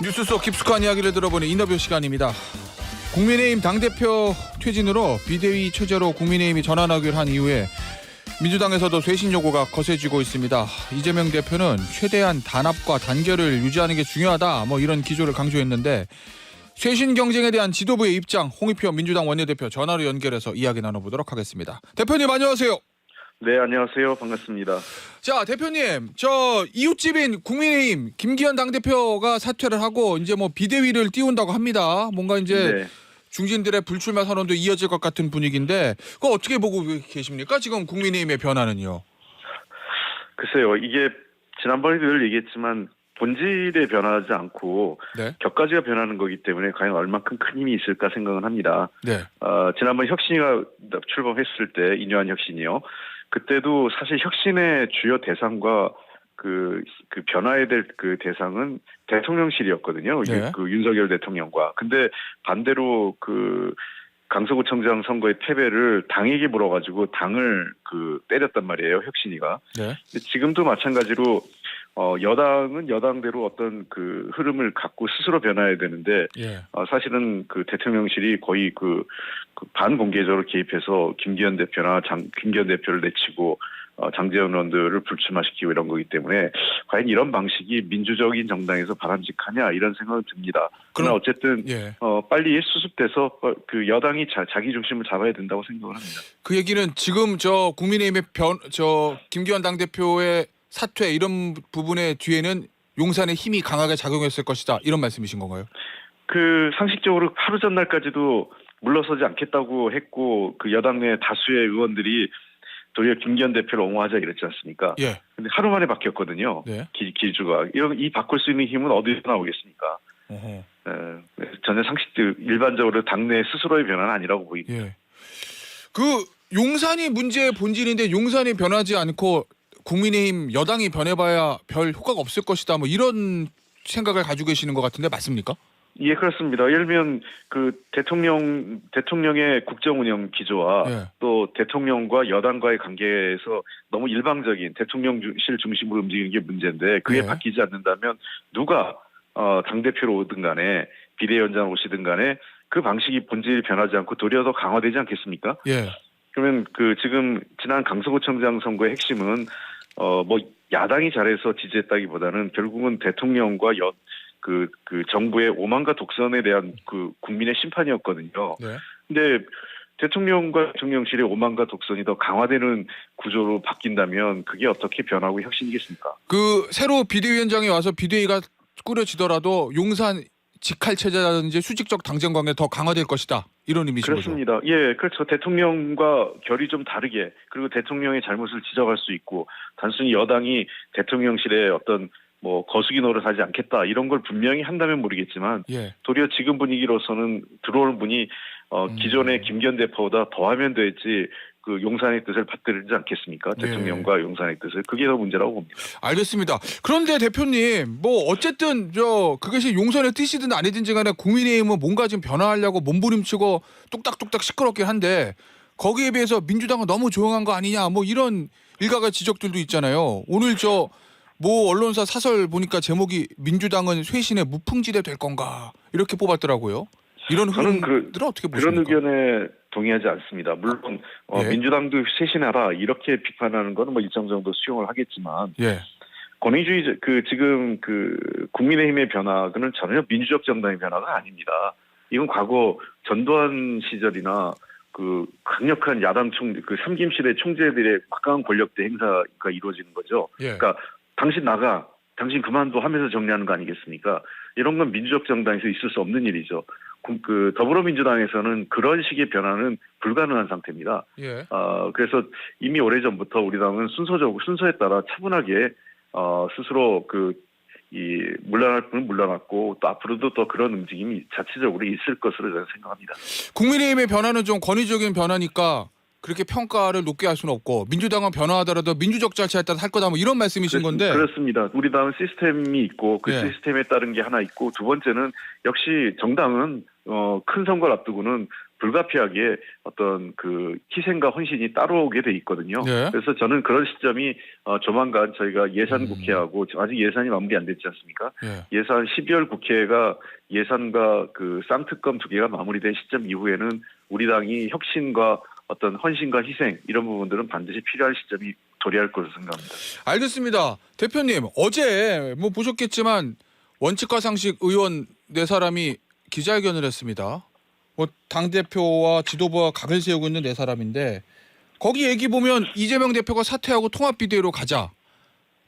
뉴스 속 깊숙한 이야기를 들어보는 인터뷰 시간입니다. 국민의힘 당대표 퇴진으로 비대위 체제로 국민의힘이 전환하기로 한 이후에 민주당에서도 쇄신 요구가 거세지고 있습니다. 이재명 대표는 최대한 단합과 단결을 유지하는 게 중요하다. 뭐 이런 기조를 강조했는데 쇄신 경쟁에 대한 지도부의 입장 홍익표 민주당 원내대표 전화로 연결해서 이야기 나눠보도록 하겠습니다. 대표님 안녕하세요. 네, 안녕하세요. 반갑습니다. 자 대표님 저 이웃집인 국민의힘 김기현 당대표가 사퇴를 하고 이제 뭐 비대위를 띄운다고 합니다. 뭔가 이제 네. 중진들의 불출마 선언도 이어질 것 같은 분위기인데 그거 어떻게 보고 계십니까? 지금 국민의힘의 변화는요. 글쎄요, 이게 지난번에도 늘 얘기했지만 본질에 변하지 않고 네, 격가지가 변하는 거기 때문에 과연 얼만큼 큰 힘이 있을까 생각은 합니다. 네, 어, 지난번 혁신이가 출범했을 때 이뇨한 혁신이요. 그때도 사실 혁신의 주요 대상과 그, 그 변화해야 될 그 대상은 대통령실이었거든요. 네. 그 윤석열 대통령과. 근데 반대로 그 강서구청장 선거의 패배를 당에게 물어가지고 당을 그 때렸단 말이에요. 혁신이가. 네, 지금도 마찬가지로 어, 여당은 여당대로 어떤 그 흐름을 갖고 스스로 변화해야 되는데 예, 어, 사실은 그 대통령실이 거의 그, 그 반공개적으로 개입해서 김기현 대표나 장, 김기현 대표를 내치고 어, 장재원 의원들을 불출마시키고 이런 거기 때문에 과연 이런 방식이 민주적인 정당에서 바람직하냐 이런 생각은 듭니다. 그러나 그럼- 어쨌든 예. 어, 빨리 수습돼서 어, 그 여당이 자, 자기 중심을 잡아야 된다고 생각을 합니다. 그 얘기는 지금 저 국민의힘의 변 저 김기현 당대표의 사퇴 이런 부분의 뒤에는 용산의 힘이 강하게 작용했을 것이다 이런 말씀이신 건가요? 그 상식적으로 하루 전날까지도 물러서지 않겠다고 했고 그 여당 내 다수의 의원들이 도리어 김기현 대표를 옹호하자 이랬지 않습니까? 예, 근데 하루 만에 바뀌었거든요. 네. 기, 기주가 이런 이 바꿀 수 있는 힘은 어디서 나오겠습니까? 에, 전혀 상식 일반적으로 당내 스스로의 변화는 아니라고 보입니다. 예. 그 용산이 문제의 본질인데 용산이 변하지 않고 국민의힘 여당이 변해봐야 별 효과가 없을 것이다. 뭐 이런 생각을 가지고 계시는 것 같은데 맞습니까? 예, 그렇습니다. 예를 들면 그 대통령 대통령의 국정 운영 기조와 예. 또 대통령과 여당과의 관계에서 너무 일방적인 대통령실 중심으로 움직이는 게 문제인데 그게 예. 바뀌지 않는다면 누가 어, 당 대표로 오든 간에 비대위원장 오시든 간에 그 방식이 본질이 변하지 않고 도리어 더 강화되지 않겠습니까? 예. 그러면 그 지금 지난 강서구청장 선거의 핵심은 어 뭐 야당이 잘해서 지지했다기보다는 결국은 대통령과 여 그, 그 정부의 오만과 독선에 대한 그 국민의 심판이었거든요. 네. 근데 대통령과 대통령실의 오만과 독선이 더 강화되는 구조로 바뀐다면 그게 어떻게 변하고 혁신이겠습니까? 그 새로 비대위원장이 와서 비대위가 꾸려지더라도 용산 직할 체제라든지 수직적 당정 관계 더 강화될 것이다. 이런 의미신 거죠. 그렇습니다. 예, 그렇죠. 대통령과 결이 좀 다르게 그리고 대통령의 잘못을 지적할 수 있고 단순히 여당이 대통령실의 어떤 뭐 거수기 노릇 하지 않겠다 이런 걸 분명히 한다면 모르겠지만 예. 도리어 지금 분위기로서는 들어오는 분이 어, 음. 기존의 김기현 대표보다 더하면 되지 그 용산의 뜻을 받들지 않겠습니까? 네. 대통령과 용산의 뜻을 그게 더 문제라고 봅니다. 알겠습니다. 그런데 대표님, 뭐 어쨌든 저 그것이 용선의 뜻이든 아니든지 간에 국민의힘은 뭔가 좀 변화하려고 몸부림치고 뚝딱뚝딱 시끄럽긴 한데 거기에 비해서 민주당은 너무 조용한 거 아니냐 뭐 이런 일각의 지적들도 있잖아요. 오늘 저모 언론사 사설 보니까 제목이 민주당은 쇄신의 무풍지대 될 건가 이렇게 뽑았더라고요. 이런 저는 그- 흐름들은 어떻게 그런 보십니까? 의견에 동의하지 않습니다. 물론 어, 예. 민주당도 쇄신하라 이렇게 비판하는 거는 뭐 일정 정도 수용을 하겠지만 예, 권위주의 그 지금 그 국민의힘의 변화는 전혀 민주적 정당의 변화가 아닙니다. 이건 과거 전두환 시절이나 그 강력한 야당 총 그 삼김실의 총재들의 막강한 권력대 행사가 이루어지는 거죠. 예. 그러니까 당신 나가, 당신 그만둬 하면서 정리하는 거 아니겠습니까? 이런 건 민주적 정당에서 있을 수 없는 일이죠. 그- 그 더불어민주당에서는 그런 식의 변화는 불가능한 상태입니다. 예. 어, 그래서 이미 오래전부터 우리 당은 순서적으로 순서에 따라 차분하게 어, 스스로 그 이 물러날 분은 물러났고 또 앞으로도 또 그런 움직임이 자체적으로 있을 것으로 저는 생각합니다. 국민의힘의 변화는 좀 권위적인 변화니까 그렇게 평가를 높게 할 수는 없고 민주당은 변화하더라도 민주적 절차에 따라 할 거다 뭐 이런 말씀이신 건데 그렇습니다. 우리 당은 시스템이 있고 그 예. 시스템에 따른 게 하나 있고 두 번째는 역시 정당은 어, 큰 선거를 앞두고는 불가피하게 어떤 그 희생과 헌신이 따라오게 돼 있거든요. 네. 그래서 저는 그런 시점이 어, 조만간 저희가 예산 음. 국회하고 아직 예산이 마무리 안 됐지 않습니까? 예. 예산 12월 국회가 예산과 그 쌍특검 두 개가 마무리된 시점 이후에는 우리 당이 혁신과 어떤 헌신과 희생 이런 부분들은 반드시 필요한 시점이 도래할 것으로 생각합니다. 알겠습니다. 대표님 어제 뭐 보셨겠지만 원칙과 상식 의원 네 사람이 기자회견을 했습니다. 뭐당 대표와 지도부와 각을 세우고 있는 네 사람인데 거기 얘기 보면 이재명 대표가 사퇴하고 통합 비대위로 가자.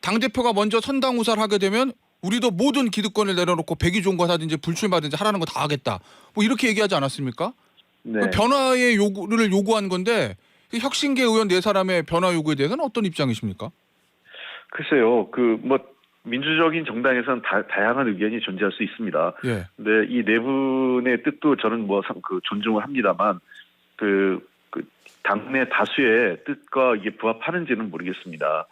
당 대표가 먼저 선당 우사를 하게 되면 우리도 모든 기득권을 내려놓고 백의 종관하든지 불출마든지 하라는 거 다 하겠다. 뭐 이렇게 얘기하지 않았습니까? 네. 그 변화의 요구를 요구한 건데 그 혁신계 의원 네 사람의 변화 요구에 대해서는 어떤 입장이십니까? 글쎄요, 그 뭐 민주적인 정당에서는 다, 다양한 의견이 존재할 수 있습니다. 예. 근데 이 네 분의 뜻도 저는 뭐 그 존중을 합니다만 그, 그 당내 다수의 뜻과 이게 부합하는지는 모르겠습니다.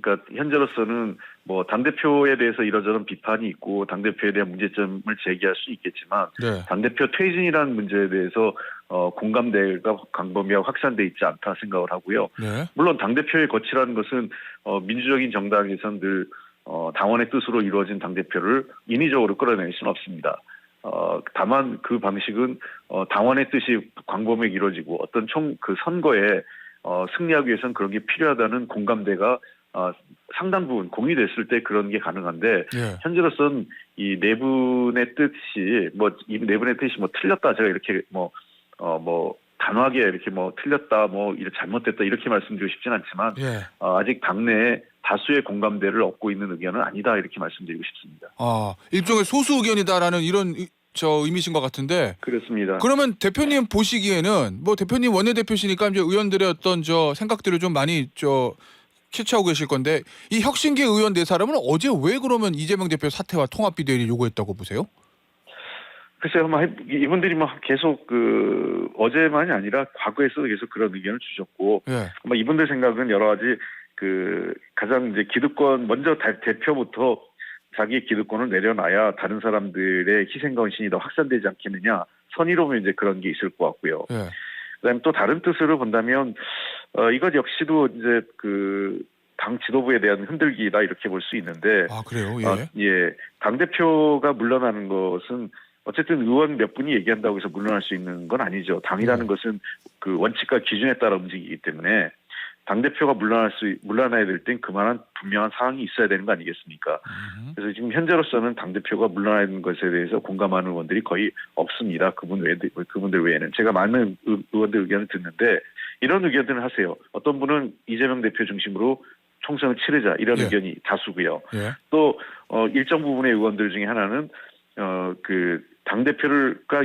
그러니까 현재로서는 뭐 당 대표에 대해서 이러저런 비판이 있고 당 대표에 대한 문제점을 제기할 수 있겠지만 네. 당 대표 퇴진이라는 문제에 대해서 어, 공감대가 광범위하고 확산돼 있지 않다 생각을 하고요. 네. 물론 당 대표의 거치라는 것은 어, 민주적인 정당에선 늘 어, 당원의 뜻으로 이루어진 당 대표를 인위적으로 끌어낼 수는 없습니다. 어, 다만 그 방식은 어, 당원의 뜻이 광범위하게 이루어지고 어떤 총 그 선거에 어, 승리하기 위해서는 그런 게 필요하다는 공감대가 어, 상당 부분 공유됐을 때 그런 게 가능한데 예. 현재로서는 이 네 분의 뜻이 뭐이네 분의 뜻이 뭐 틀렸다 제가 이렇게 뭐 어 뭐 단호하게 이렇게 뭐 틀렸다 뭐 이렇게 잘못됐다 이렇게 말씀드리고 싶진 않지만 예. 어, 아직 당내에 다수의 공감대를 얻고 있는 의견은 아니다 이렇게 말씀드리고 싶습니다. 아 일종의 소수 의견이다라는 이런 의- 저 의미신 것 같은데 그렇습니다. 그러면 대표님 보시기에는 뭐 대표님 원내대표시니까 이제 의원들의 어떤 저 생각들을 좀 많이 저 캐치하고 계실 건데 이 혁신계 의원 네 사람은 어제 왜 그러면 이재명 대표 사퇴와 통합 비대위를 요구했다고 보세요? 글쎄요, 뭐 이분들이 뭐 계속 그 어제만이 아니라 과거에서도 계속 그런 의견을 주셨고 예. 아마 이분들 생각은 여러 가지 그 가장 이제 기득권 먼저 다- 대표부터 자기의 기득권을 내려놔야 다른 사람들의 희생과 헌신이 더 확산되지 않겠느냐 선의로면 이제 그런 게 있을 것 같고요. 예. 그다음에 또 다른 뜻으로 본다면 어 이것 역시도 이제 그 당 지도부에 대한 흔들기다 이렇게 볼 수 있는데 아 그래요. 예. 어, 예. 당 대표가 물러나는 것은 어쨌든 의원 몇 분이 얘기한다고 해서 물러날 수 있는 건 아니죠. 당이라는 음. 것은 그 원칙과 기준에 따라 움직이기 때문에 당 대표가 물러날 수 물러나야 될 땐 그만한 분명한 상황이 있어야 되는 거 아니겠습니까? 음. 그래서 지금 현재로서는 당 대표가 물러나는 것에 대해서 공감하는 의원들이 거의 없습니다. 그분 외에 그분들 외에는 제가 많은 의- 의원들 의견을 듣는데 이런 의견들을 하세요. 어떤 분은 이재명 대표 중심으로 총선을 치르자 이런 예. 의견이 다수고요. 예. 또 어, 일정 부분의 의원들 중에 하나는 어, 그 당 대표가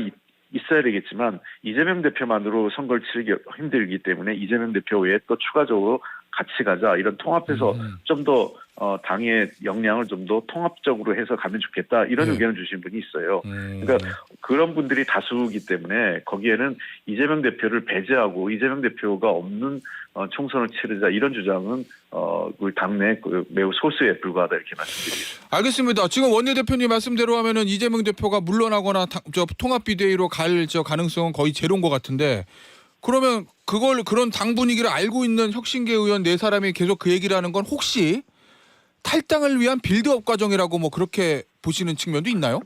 있어야 되겠지만 이재명 대표만으로 선거를 치르기 힘들기 때문에 이재명 대표 외에 또 추가적으로 같이 가자 이런 통합해서 음. 좀더 어, 당의 역량을 좀 더 통합적으로 해서 가면 좋겠다 이런 네. 의견을 주신 분이 있어요. 음. 그러니까 그런 분들이 다수이기 때문에 거기에는 이재명 대표를 배제하고 이재명 대표가 없는 어, 총선을 치르자 이런 주장은 어, 우리 당내 그 매우 소수에 불과하다 이렇게 말씀드립니다. 알겠습니다. 지금 원내대표님 말씀대로 하면은 이재명 대표가 물러나거나 당- 저 통합 비대위로 갈 저 가능성은 거의 제로인 것 같은데 그러면 그걸 그런 당 분위기를 알고 있는 혁신계 의원 네 사람이 계속 그 얘기를 하는 건 혹시 탈당을 위한 빌드업 과정이라고 뭐 그렇게 보시는 측면도 있나요?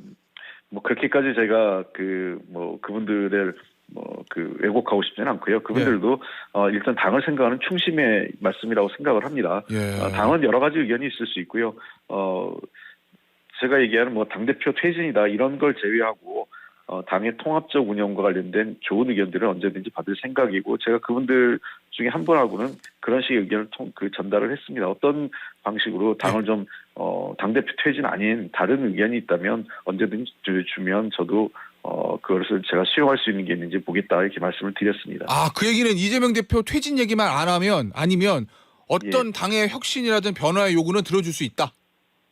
뭐 그렇게까지 제가 그 뭐 그분들을 뭐 그 왜곡하고 싶지는 않고요. 그분들도 어 일단 당을 생각하는 충심의 말씀이라고 생각을 합니다. 예. 어, 당은 여러 가지 의견이 있을 수 있고요. 어 제가 얘기하는 뭐 당 대표 퇴진이다 이런 걸 제외하고 어, 당의 통합적 운영과 관련된 좋은 의견들은 언제든지 받을 생각이고 제가 그분들 중에 한 분하고는 그런 식의 의견을 통, 그 전달을 했습니다. 어떤 방식으로 당을 좀 어, 당 대표 퇴진 아닌 다른 의견이 있다면 언제든지 주- 주면 저도 어, 그것을 제가 수용할 수 있는 게 있는지 보겠다 이렇게 말씀을 드렸습니다. 아 그 얘기는 이재명 대표 퇴진 얘기만 안 하면 아니면 어떤 당의 혁신이라든 변화의 요구는 들어줄 수 있다.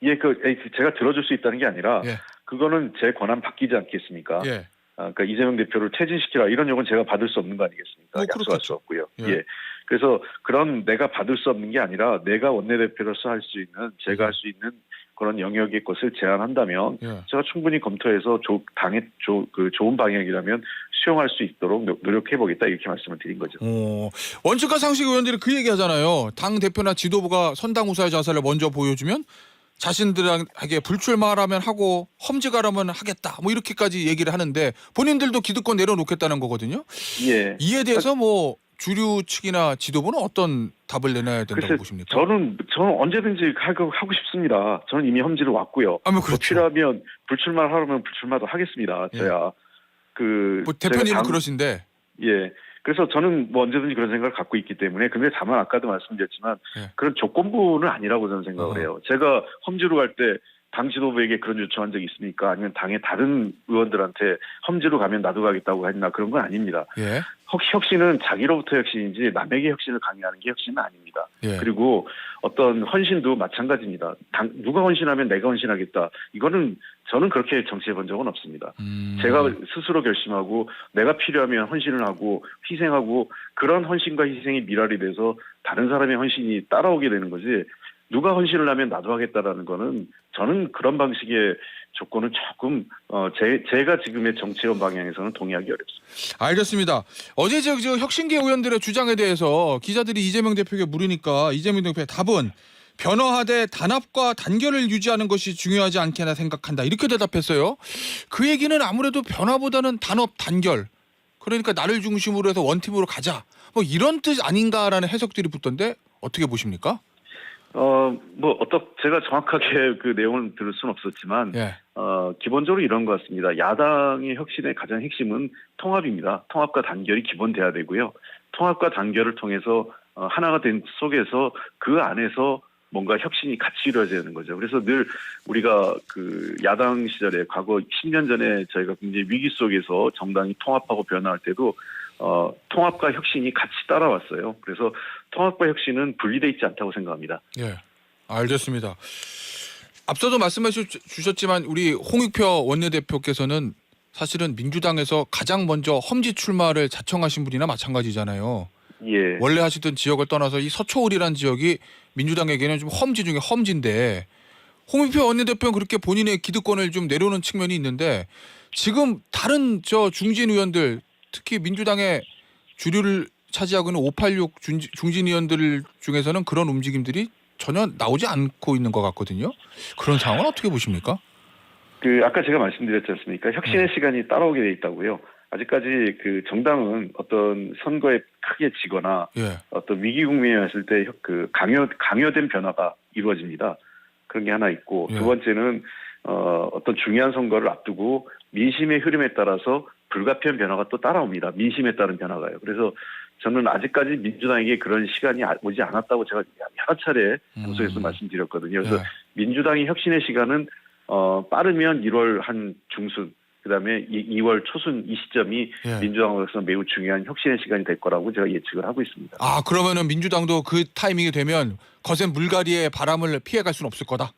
예, 그 에, 제가 들어줄 수 있다는 게 아니라 예. 그거는 제 권한 바뀌지 않겠습니까? 예. 아, 그러니까 이재명 대표를 퇴진시키라 이런 요구는 제가 받을 수 없는 거 아니겠습니까? 뭐 약속할. 수 없고요. 예. 예. 그래서 그런 내가 받을 수 없는 게 아니라 내가 원내대표로서 할 수 있는 제가 할 수 있는 그런 영역의 것을 제안한다면 예. 제가 충분히 검토해서 조, 당의 조, 그 좋은 방향이라면 수용할 수 있도록 노- 노력해 보겠다 이렇게 말씀을 드린 거죠. 어, 원칙과 상식 의원들이 그 얘기 하잖아요. 당 대표나 지도부가 선당 우사의 자세를 먼저 보여주면 자신들에게 불출마하라면 하고 험지가라면 하겠다. 뭐 이렇게까지 얘기를 하는데 본인들도 기득권 내려놓겠다는 거거든요. 예. 이에 대해서 뭐 주류 측이나 지도부는 어떤 답을 내놔야 된다고 글쎄, 보십니까? 저는 저는 언제든지 하고 하고 싶습니다. 저는 이미 험지를 왔고요. 아, 뭐뭐 그렇죠. 필요하면 불출마를 하려면 불출마도 하겠습니다. 예. 저야 그 뭐 대표님은 당- 그러신데 예. 그래서 저는 뭐 언제든지 그런 생각을 갖고 있기 때문에 근데 다만 아까도 말씀드렸지만 예. 그런 조건부는 아니라고 저는 생각을 어허. 해요. 제가 험지로 갈때 당 지도부에게 그런 요청한 적이 있습니까? 아니면 당의 다른 의원들한테 험지로 가면 나도 가겠다고 했나 그런 건 아닙니다. 예. 혁, 혁신은 자기로부터 혁신이지 남에게 혁신을 강요하는 게 혁신은 아닙니다. 예. 그리고 어떤 헌신도 마찬가지입니다. 당, 누가 헌신하면 내가 헌신하겠다. 이거는 저는 그렇게 정치해 본 적은 없습니다. 음. 제가 스스로 결심하고 내가 필요하면 헌신을 하고 희생하고 그런 헌신과 희생이 미랄이 돼서 다른 사람의 헌신이 따라오게 되는 거지 누가 헌신을 하면 나도 하겠다라는 거는 저는 그런 방식의 조건은 조금 어, 제, 제가 지금의 정치원 방향에서는 동의하기 어렵습니다. 알겠습니다. 어제 저, 저 혁신계 의원들의 주장에 대해서 기자들이 이재명 대표에게 물으니까 이재명 대표의 답은 변화하되 단합과 단결을 유지하는 것이 중요하지 않게나 생각한다. 이렇게 대답했어요. 그 얘기는 아무래도 변화보다는 단합 단결. 그러니까 나를 중심으로 해서 원팀으로 가자. 뭐 이런 뜻 아닌가라는 해석들이 붙던데 어떻게 보십니까? 어, 뭐, 어떻, 제가 정확하게 그 내용을 들을 수는 없었지만, 예. 어, 기본적으로 이런 것 같습니다. 야당의 혁신의 가장 핵심은 통합입니다. 통합과 단결이 기본돼야 되고요. 통합과 단결을 통해서 어, 하나가 된 속에서 그 안에서 뭔가 혁신이 같이 이루어져야 되는 거죠. 그래서 늘 우리가 그 야당 시절에 과거 10년 전에 저희가 굉장히 위기 속에서 정당이 통합하고 변화할 때도 어, 통합과 혁신이 같이 따라왔어요. 그래서 통합과 혁신은 분리돼 있지 않다고 생각합니다. 예. 알겠습니다. 앞서도 말씀해 주- 주셨지만 우리 홍익표 원내대표께서는 사실은 민주당에서 가장 먼저 험지 출마를 자청하신 분이나 마찬가지잖아요. 예. 원래 하시던 지역을 떠나서 이 서초을이라는 지역이 민주당에게는 좀 험지 중에 험지인데 홍익표 원내대표는 그렇게 본인의 기득권을 좀 내려오는 측면이 있는데 지금 다른 저 중진 의원들 특히 민주당의 주류를 차지하고 있는 586 중, 중진 의원들 중에서는 그런 움직임들이 전혀 나오지 않고 있는 것 같거든요. 그런 상황은 어떻게 보십니까? 그 아까 제가 말씀드렸지 않습니까? 혁신의 시간이 따라오게 돼 있다고요. 아직까지 그 정당은 어떤 선거에 크게 지거나 예. 어떤 위기 국면에 왔을 때 그 강요 강요된 변화가 이루어집니다. 그런 게 하나 있고 예. 두 번째는 어 어떤 중요한 선거를 앞두고 민심의 흐름에 따라서 불가피한 변화가 또 따라옵니다. 민심에 따른 변화가요. 그래서 저는 아직까지 민주당에게 그런 시간이 아- 오지 않았다고 제가 여러 차례 방송에서 음. 말씀드렸거든요. 그래서 예. 민주당이 혁신의 시간은 어 빠르면 1월 한 중순 그 다음에 2, 월 초순 이 시점이 예. 민주당으로서 매우 중요한 혁신의 시간이 될 거라고 제가 예측을 하고 있습니다. 아 그러면은 민주당도 그 타이밍이 되면 거센 물갈이의 바람을 피해갈 수는 없을 거다.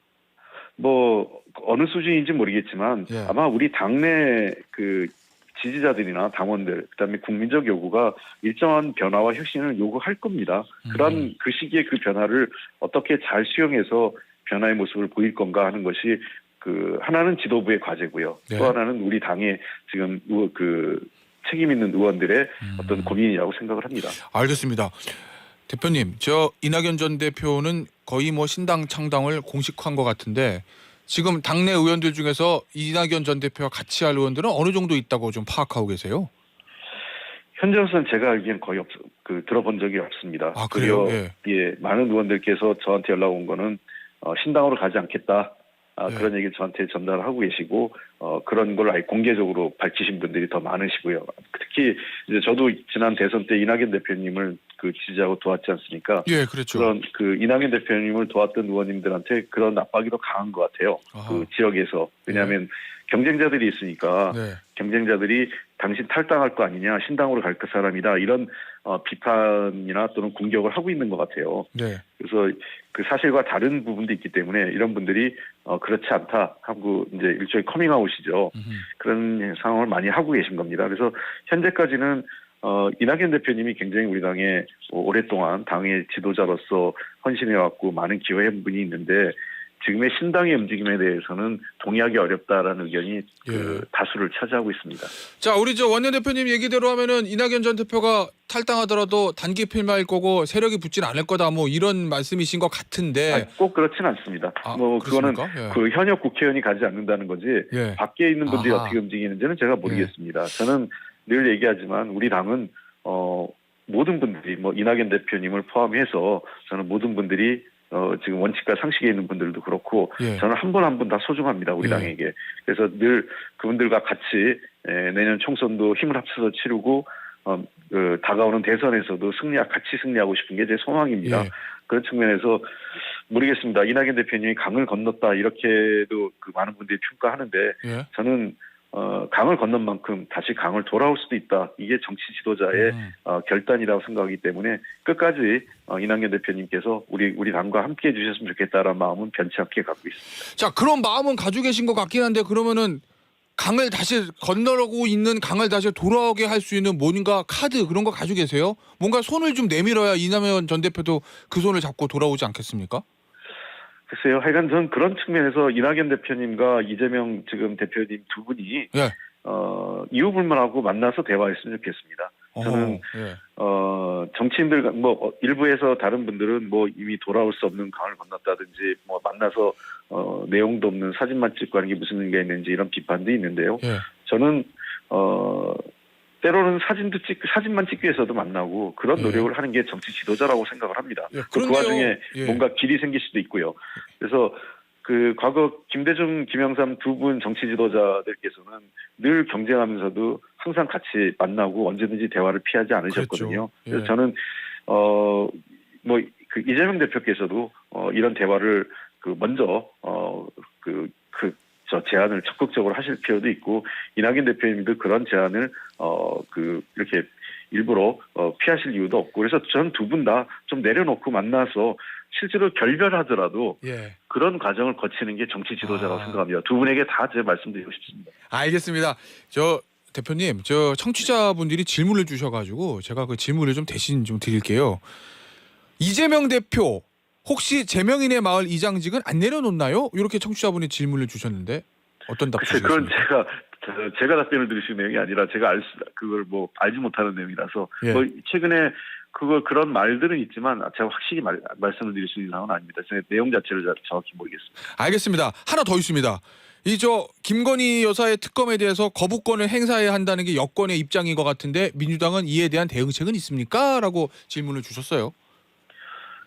뭐 어느 수준인지 모르겠지만 예. 아마 우리 당내 그 지지자들이나 당원들 그다음에 국민적 요구가 일정한 변화와 혁신을 요구할 겁니다. 그런 음. 그 시기에 그 변화를 어떻게 잘 수용해서 변화의 모습을 보일 건가 하는 것이 그 하나는 지도부의 과제고요. 네. 또 하나는 우리 당의 지금 의- 그 책임 있는 의원들의 음. 어떤 고민이라고 생각을 합니다. 알겠습니다. 대표님, 저 이낙연 전 대표는 거의 뭐 신당 창당을 공식화한 것 같은데 지금 당내 의원들 중에서 이낙연 전 대표와 같이 할 의원들은 어느 정도 있다고 좀 파악하고 계세요? 현재로서는 제가 알기엔 거의 없, 그 들어본 적이 없습니다. 아, 그래요? 그리고 예, 많은 의원들께서 저한테 연락 온 거는 어, 신당으로 가지 않겠다. 아, 네. 그런 얘기를 저한테 전달을 하고 계시고 어, 그런 걸 아예 공개적으로 밝히신 분들이 더 많으시고요. 특히 이제 저도 지난 대선 때 이낙연 대표님을 그 지지하고 도왔지 않습니까? 예, 그렇죠. 그런 그 이낙연 대표님을 도왔던 의원님들한테 그런 압박이 더 강한 것 같아요. 아하. 그 지역에서 왜냐하면 경쟁자들이 있으니까 네. 경쟁자들이 당신 탈당할 거 아니냐 신당으로 갈 그 사람이다 이런 어, 비판이나 또는 공격을 하고 있는 것 같아요. 네. 그래서 그 사실과 다른 부분도 있기 때문에 이런 분들이 어, 그렇지 않다 하고 이제 일종의 커밍아웃이죠. 음흠. 그런 상황을 많이 하고 계신 겁니다. 그래서 현재까지는 어, 이낙연 대표님이 굉장히 우리 당에 오랫동안 당의 지도자로서 헌신해왔고 많은 기여한 분이 있는데 지금의 신당의 움직임에 대해서는 동의하기 어렵다라는 의견이 그 예. 다수를 차지하고 있습니다. 자, 우리 저 원내대표님 얘기대로 하면은 이낙연 전 대표가 탈당하더라도 단기 필마일 거고 세력이 붙진 않을 거다 뭐 이런 말씀이신 것 같은데. 아니, 꼭 그렇진 않습니다. 아, 뭐 그거는 그렇습니까? 예. 그 현역 국회의원이 가지 않는다는 거지 예. 밖에 있는 분들이 아하. 어떻게 움직이는지는 제가 모르겠습니다. 저는 늘 얘기하지만 우리 당은 어 모든 분들이 뭐 이낙연 대표님을 포함해서 저는 모든 분들이 어 지금 원칙과 상식에 있는 분들도 그렇고 예. 저는 한 분 한 분 다 소중합니다 우리 예. 당에게 그래서 늘 그분들과 같이 에, 내년 총선도 힘을 합쳐서 치르고 어, 그 다가오는 대선에서도 승리 같이 승리하고 싶은 게 제 소망입니다. 예. 그런 측면에서 모르겠습니다. 이낙연 대표님이 강을 건넜다 이렇게도 그 많은 분들이 평가하는데 예. 저는 어, 강을 건넌 만큼 다시 강을 돌아올 수도 있다. 이게 정치 지도자의 음. 어, 결단이라고 생각하기 때문에 끝까지 어, 이낙연 대표님께서 우리 우리 당과 함께 해주셨으면 좋겠다라는 마음은 변치 않게 갖고 있습니다. 자, 그런 마음은 가지고 계신 것 같긴 한데 그러면은 강을 다시 건너고 있는 강을 다시 돌아오게 할 수 있는 뭔가 카드 그런 거 가지고 계세요? 뭔가 손을 좀 내밀어야 이낙연 전 대표도 그 손을 잡고 돌아오지 않겠습니까? 글쎄요. 하여간 전 그런 측면에서 이낙연 대표님과 이재명 지금 대표님 두 분이 예. 어, 이유 불문하고 만나서 대화했으면 좋겠습니다. 저는 어, 예. 어, 정치인들, 뭐, 어, 일부에서 다른 분들은 뭐 이미 돌아올 수 없는 강을 건넜다든지, 뭐 만나서, 어, 내용도 없는 사진만 찍고 하는 게 무슨 의미가 있는지 이런 비판도 있는데요. 예. 저는, 어, 때로는 사진도 찍, 사진만 찍기 위해서도 만나고 그런 예. 노력을 하는 게 정치 지도자라고 생각을 합니다. 예, 그. 와중에 예. 뭔가 길이 생길 수도 있고요. 그래서 그 과거 김대중, 김영삼 두 분 정치 지도자들께서는 늘 경쟁하면서도 항상 같이 만나고 언제든지 대화를 피하지 않으셨거든요. 그랬죠. 예. 그래서 저는 어뭐 그 이재명 대표께서도 어 이런 대화를 그 먼저 어그그 저 제안을 적극적으로 하실 필요도 있고 이낙연 대표님도 그런 제안을 어 그 이렇게 일부러 어 피하실 이유도 없고 그래서 저는 두분 다 좀 내려놓고 만나서 실제로 결별하더라도 예. 그런 과정을 거치는 게 정치 지도자라고 아. 생각합니다. 두 분에게 다 제 말씀드리고 싶습니다. 알겠습니다. 저 대표님, 저 청취자분들이 질문을 주셔가지고 제가 그 질문을 좀 대신 좀 드릴게요. 이재명 대표 혹시 재명인의 마을 이장직은 안 내려놓나요? 이렇게 청취자분이 질문을 주셨는데 어떤 글쎄 그건 답변이십니까? 제가 저- 제가 답변을 드릴 수 있는 내용이 아니라 제가 알 수, 그걸 뭐 알지 못하는 내용이라서 예. 뭐 최근에 그걸 그런 말들은 있지만 제가 확실히 말, 말씀을 드릴 수 있는 상황은 아닙니다. 제가 내용 자체를 자- 정확히 모르겠습니다. 알겠습니다. 하나 더 있습니다. 이 저 김건희 여사의 특검에 대해서 거부권을 행사해야 한다는 게 여권의 입장인 것 같은데 민주당은 이에 대한 대응책은 있습니까?라고 질문을 주셨어요.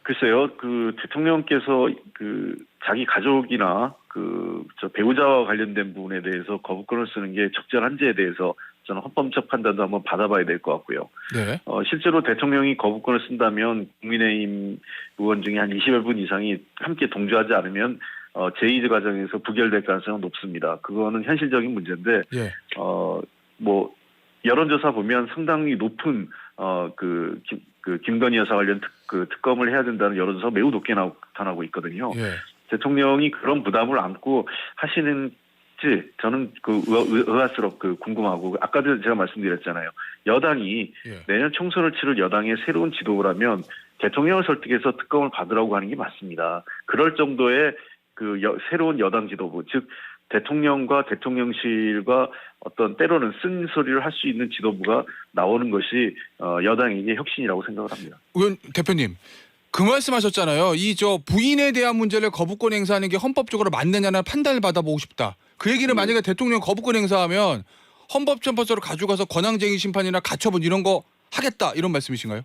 글쎄요, 그 대통령께서 그 자기 가족이나 그 저 배우자와 관련된 부분에 대해서 거부권을 쓰는 게 적절한지에 대해서 저는 헌법적 판단도 한번 받아봐야 될 것 같고요. 네. 어, 실제로 대통령이 거부권을 쓴다면 국민의힘 의원 중에 한 20여 분 이상이 함께 동조하지 않으면 어, 제2지 과정에서 부결될 가능성은 높습니다. 그거는 현실적인 문제인데 예. 어, 뭐 여론조사 보면 상당히 높은 어, 그, 김, 그 김건희 여사 관련 특, 그 특검을 해야 된다는 여론조사가 매우 높게 나타나고 있거든요. 예. 대통령이 그런 부담을 안고 하시는지 저는 그 의- 의아 스럽 그 궁금하고 아까도 제가 말씀드렸잖아요. 여당이 예. 내년 총선을 치를 여당의 새로운 지도부라면 대통령을 설득해서 특검을 받으라고 하는 게 맞습니다. 그럴 정도의 그 여- 새로운 여당 지도부 즉 대통령과 대통령실과 어떤 때로는 쓴 소리를 할 수 있는 지도부가 나오는 것이 어, 여당에게 혁신이라고 생각을 합니다. 의원 대표님 그 말씀하셨잖아요. 이 저 부인에 대한 문제를 거부권 행사하는 게 헌법적으로 맞느냐는 판단을 받아보고 싶다. 그 얘기를 네. 만약에 대통령 거부권 행사하면 헌법재판소로 가져가서 권한쟁의 심판이나 가처분 이런 거 하겠다 이런 말씀이신가요?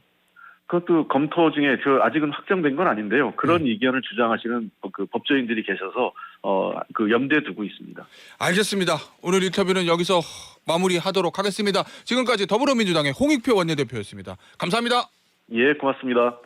그것도 검토 중에 저 아직은 확정된 건 아닌데요. 그런 네. 의견을 주장하시는 그 법조인들이 계셔서 어 그 염두에 두고 있습니다. 알겠습니다. 오늘 인터뷰는 여기서 마무리하도록 하겠습니다. 지금까지 더불어민주당의 홍익표 원내대표였습니다. 감사합니다. 예, 고맙습니다.